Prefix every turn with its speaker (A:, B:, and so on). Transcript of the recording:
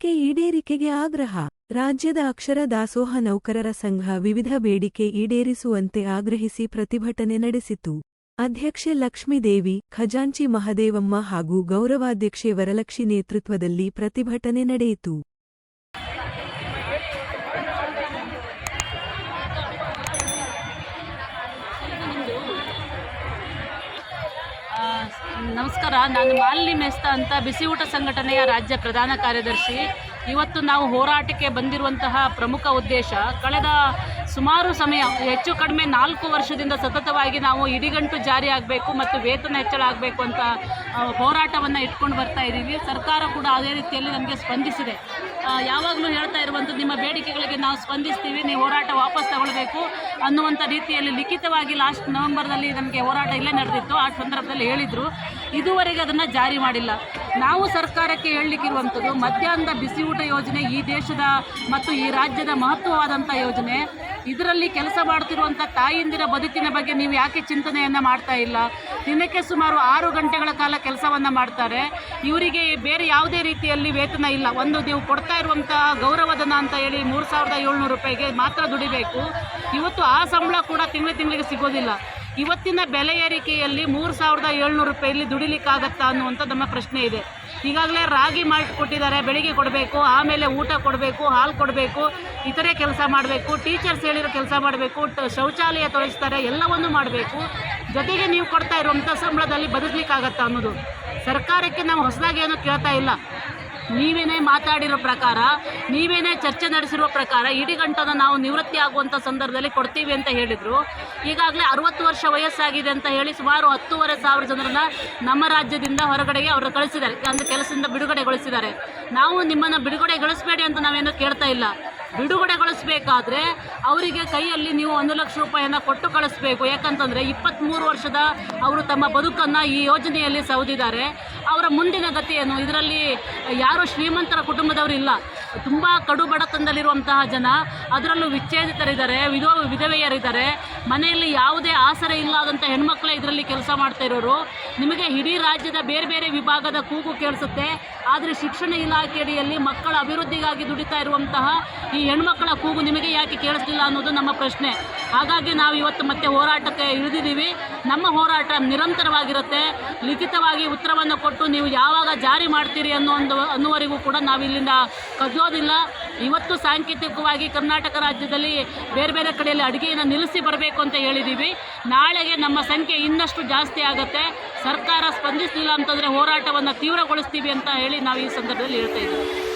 A: ಬೇಡಿಕೆ ಈಡೇರಿಕೆಗೆ ಆಗ್ರಹ. ರಾಜ್ಯದ ಅಕ್ಷರ ದಾಸೋಹ ನೌಕರರ ಸಂಘ ವಿವಿಧ ಬೇಡಿಕೆ ಈಡೇರಿಸುವಂತೆ ಆಗ್ರಹಿಸಿ ಪ್ರತಿಭಟನೆ ನಡೆಸಿತು. ಅಧ್ಯಕ್ಷೆ ಲಕ್ಷ್ಮೀದೇವಿ ಖಜಾಂಚಿ ಮಹದೇವಮ್ಮ ಹಾಗೂ ಗೌರವಾಧ್ಯಕ್ಷೆ ವರಲಕ್ಷಿ ನೇತೃತ್ವದಲ್ಲಿ ಪ್ರತಿಭಟನೆ ನಡೆಯಿತು
B: ಆ, ನಮಸ್ಕಾರ. ನಾನು ಮಾಲಿನಿ ಮೆಸ್ತಾ ಅಂತ ಬಿಸಿ ಊಟ ಸಂಘಟನೆಯ ರಾಜ್ಯ ಪ್ರಧಾನ ಕಾರ್ಯದರ್ಶಿ. ಇವತ್ತು ನಾವು ಹೋರಾಟಕ್ಕೆ ಬಂದಿರುವಂತಹ ಪ್ರಮುಖ ಉದ್ದೇಶ, ಕಳೆದ ಸುಮಾರು ಸಮಯ, ಹೆಚ್ಚು ಕಡಿಮೆ ನಾಲ್ಕು ವರ್ಷದಿಂದ ಸತತವಾಗಿ ನಾವು ಇಡಿಗಂಟು ಜಾರಿ ಆಗಬೇಕು ಮತ್ತು ವೇತನ ಹೆಚ್ಚಳ ಆಗಬೇಕು ಅಂತ ಹೋರಾಟವನ್ನು ಇಟ್ಕೊಂಡು ಬರ್ತಾ ಇದ್ದೀವಿ. ಸರ್ಕಾರ ಕೂಡ ಅದೇ ರೀತಿಯಲ್ಲಿ ನಮಗೆ ಸ್ಪಂದಿಸಿದೆ. ಯಾವಾಗಲೂ ಹೇಳ್ತಾ ಇರುವಂಥದ್ದು, ನಿಮ್ಮ ಬೇಡಿಕೆಗಳಿಗೆ ನಾವು ಸ್ಪಂದಿಸ್ತೀವಿ, ನೀವು ಹೋರಾಟ ವಾಪಸ್ ತಗೊಳ್ಬೇಕು ಅನ್ನುವಂಥ ರೀತಿಯಲ್ಲಿ ಲಿಖಿತವಾಗಿ ಲಾಸ್ಟ್ ನವೆಂಬರ್ನಲ್ಲಿ ನಮಗೆ ಹೋರಾಟ ಇಲ್ಲೇ ನಡೆದಿತ್ತು. ಆ ಸಂದರ್ಭದಲ್ಲಿ ಹೇಳಿದರು. ಇದುವರೆಗೆ ಅದನ್ನು ಜಾರಿ ಮಾಡಿಲ್ಲ. ನಾವು ಸರ್ಕಾರಕ್ಕೆ ಹೇಳಲಿಕ್ಕಿರುವಂಥದ್ದು, ಮಧ್ಯಾಹ್ನದ ಬಿಸಿ ಊಟ ಯೋಜನೆ ಈ ದೇಶದ ಮತ್ತು ಈ ರಾಜ್ಯದ ಮಹತ್ವವಾದಂಥ ಯೋಜನೆ. ಇದರಲ್ಲಿ ಕೆಲಸ ಮಾಡ್ತಿರುವಂಥ ತಾಯಿಂದಿರ ಬದುಕಿನ ಬಗ್ಗೆ ನೀವು ಯಾಕೆ ಚಿಂತನೆಯನ್ನು ಮಾಡ್ತಾ ಇಲ್ಲ? ದಿನಕ್ಕೆ ಸುಮಾರು ಆರು ಗಂಟೆಗಳ ಕಾಲ ಕೆಲಸವನ್ನು ಮಾಡ್ತಾರೆ. ಇವರಿಗೆ ಬೇರೆ ಯಾವುದೇ ರೀತಿಯಲ್ಲಿ ವೇತನ ಇಲ್ಲ. ಒಂದು ನೀವು ಕೊಡ್ತಾ ಇರುವಂಥ ಗೌರವಧನ ಅಂತ ಹೇಳಿ ಮೂರು ಸಾವಿರದ ಏಳ್ನೂರು ರೂಪಾಯಿಗೆ ಮಾತ್ರ ದುಡಿಬೇಕು. ಇವತ್ತು ಆ ಸಂಬಳ ಕೂಡ ತಿಂಗಳ ತಿಂಗಳಿಗೆ ಸಿಗೋದಿಲ್ಲ. ಇವತ್ತಿನ ಬೆಲೆ ಏರಿಕೆಯಲ್ಲಿ ಮೂರು ಸಾವಿರದ ಏಳ್ನೂರು ರೂಪಾಯಲ್ಲಿ ದುಡಿಲಿಕ್ಕಾಗತ್ತಾ ಅನ್ನುವಂಥ ನಮ್ಮ ಪ್ರಶ್ನೆ ಇದೆ. ಈಗಾಗಲೇ ರಾಗಿ ಮಾಲ್ಟ್ ಕೊಟ್ಟಿದ್ದಾರೆ, ಬೆಳಿಗ್ಗೆ ಕೊಡಬೇಕು, ಆಮೇಲೆ ಊಟ ಕೊಡಬೇಕು, ಹಾಲು ಕೊಡಬೇಕು, ಇತರೆ ಕೆಲಸ ಮಾಡಬೇಕು, ಟೀಚರ್ಸ್ ಹೇಳಿರೋ ಕೆಲಸ ಮಾಡಬೇಕು ಶೌಚಾಲಯ ತೊಳಿಸ್ತಾರೆ, ಎಲ್ಲವನ್ನು ಮಾಡಬೇಕು. ಜೊತೆಗೆ ನೀವು ಕೊಡ್ತಾ ಇರುವಂಥ ಸಂಬಳದಲ್ಲಿ ಬದುಕಲಿಕ್ಕಾಗತ್ತಾ ಅನ್ನೋದು. ಸರ್ಕಾರಕ್ಕೆ ನಾವು ಹೊಸದಾಗಿ ಏನು ಕೇಳ್ತಾ ಇಲ್ಲ. ನೀವೇನೇ ಮಾತಾಡಿರೋ ಪ್ರಕಾರ, ನೀವೇನೇ ಚರ್ಚೆ ನಡೆಸಿರುವ ಪ್ರಕಾರ ಇಡೀ ಗಂಟನ ನಾವು ನಿವೃತ್ತಿ ಆಗುವಂಥ ಸಂದರ್ಭದಲ್ಲಿ ಕೊಡ್ತೀವಿ ಅಂತ ಹೇಳಿದರು. ಈಗಾಗಲೇ ಅರುವತ್ತು ವರ್ಷ ವಯಸ್ಸಾಗಿದೆ ಅಂತ ಹೇಳಿ ಸುಮಾರು ಹತ್ತೂವರೆ ಸಾವಿರ ಜನರನ್ನ ನಮ್ಮ ರಾಜ್ಯದಿಂದ ಹೊರಗಡೆಗೆ ಅವರು ಕಳಿಸಿದ್ದಾರೆ. ಅಂದರೆ ಕೆಲಸದಿಂದ ಬಿಡುಗಡೆಗೊಳಿಸಿದ್ದಾರೆ. ನಾವು ನಿಮ್ಮನ್ನು ಬಿಡುಗಡೆಗೊಳಿಸಬೇಡಿ ಅಂತ ನಾವೇನೂ ಕೇಳ್ತಾ ಇಲ್ಲ. ಬಿಡುಗಡೆಗೊಳಿಸಬೇಕಾದ್ರೆ ಅವರಿಗೆ ಕೈಯಲ್ಲಿ ನೀವು ಒಂದು ಲಕ್ಷ ರೂಪಾಯಿಯನ್ನು ಕೊಟ್ಟು ಕಳಿಸ್ಬೇಕು. ಯಾಕಂತಂದರೆ ಇಪ್ಪತ್ತ್ಮೂರು ವರ್ಷದ ಅವರು ತಮ್ಮ ಬದುಕನ್ನು ಈ ಯೋಜನೆಯಲ್ಲಿ ಸೌದಿದ್ದಾರೆ ಅವರ ಮುಂದಿನ ಗತಿ ಏನು ಇದರಲ್ಲಿ ಯಾರು ಶ್ರೀಮಂತರ ಕುಟುಂಬದವರು ಇಲ್ಲ. ತುಂಬ ಕಡು ಬಡತನದಲ್ಲಿರುವಂತಹ ಜನ. ಅದರಲ್ಲೂ ವಿಚ್ಛೇದಿತರಿದ್ದಾರೆ, ವಿಧೋ ವಿಧವೆಯರಿದ್ದಾರೆ. ಮನೆಯಲ್ಲಿ ಯಾವುದೇ ಆಸರೆ ಇಲ್ಲದಂಥ ಹೆಣ್ಮಕ್ಳೇ ಇದರಲ್ಲಿ ಕೆಲಸ ಮಾಡ್ತಾ ಇರೋರು. ನಿಮಗೆ ಇಡೀ ರಾಜ್ಯದ ಬೇರೆ ಬೇರೆ ವಿಭಾಗದ ಕೂಗು ಕೇಳಿಸುತ್ತೆ. ಆದರೆ ಶಿಕ್ಷಣ ಇಲಾಖೆಯಡಿಯಲ್ಲಿ ಮಕ್ಕಳ ಅಭಿವೃದ್ಧಿಗಾಗಿ ದುಡಿತಾ ಇರುವಂತಹ ಈ ಹೆಣ್ಮಕ್ಕಳ ಕೂಗು ನಿಮಗೆ ಯಾಕೆ ಕೇಳಿಸ್ಲಿಲ್ಲ ಅನ್ನೋದು ನಮ್ಮ ಪ್ರಶ್ನೆ. ಹಾಗಾಗಿ ನಾವು ಇವತ್ತು ಮತ್ತೆ ಹೋರಾಟಕ್ಕೆ ಇಳಿದಿದ್ದೀವಿ. ನಮ್ಮ ಹೋರಾಟ ನಿರಂತರವಾಗಿರುತ್ತೆ. ಲಿಖಿತವಾಗಿ ಉತ್ತರವನ್ನು ಕೊಟ್ಟು ನೀವು ಯಾವಾಗ ಜಾರಿ ಮಾಡ್ತೀರಿ ಅನ್ನೋ ಒಂದು ಅನ್ನುವರೆಗೂ ಕೂಡ ನಾವು ಇಲ್ಲಿಂದ ಕದಲೋದಿಲ್ಲ ಇವತ್ತು ಸಾಂಕೇತಿಕವಾಗಿ ಕರ್ನಾಟಕ ರಾಜ್ಯದಲ್ಲಿ ಬೇರೆ ಬೇರೆ ಕಡೆಯಲ್ಲಿ ಅಡುಗೆಯನ್ನು ನಿಲ್ಲಿಸಿ ಬರಬೇಕು ಅಂತ ಹೇಳಿದ್ದೀವಿ ನಾಳೆಗೆ ನಮ್ಮ ಸಂಖ್ಯೆ ಇನ್ನಷ್ಟು ಜಾಸ್ತಿ ಆಗುತ್ತೆ. ಸರ್ಕಾರ ಸ್ಪಂದಿಸಲಿಲ್ಲ ಅಂತಂದರೆ ಹೋರಾಟವನ್ನು ತೀವ್ರಗೊಳಿಸ್ತೀವಿ ಅಂತ ಹೇಳಿ ನಾವು ಈ ಸಂದರ್ಭದಲ್ಲಿ ಹೇಳ್ತಾ ಇದ್ದೀವಿ.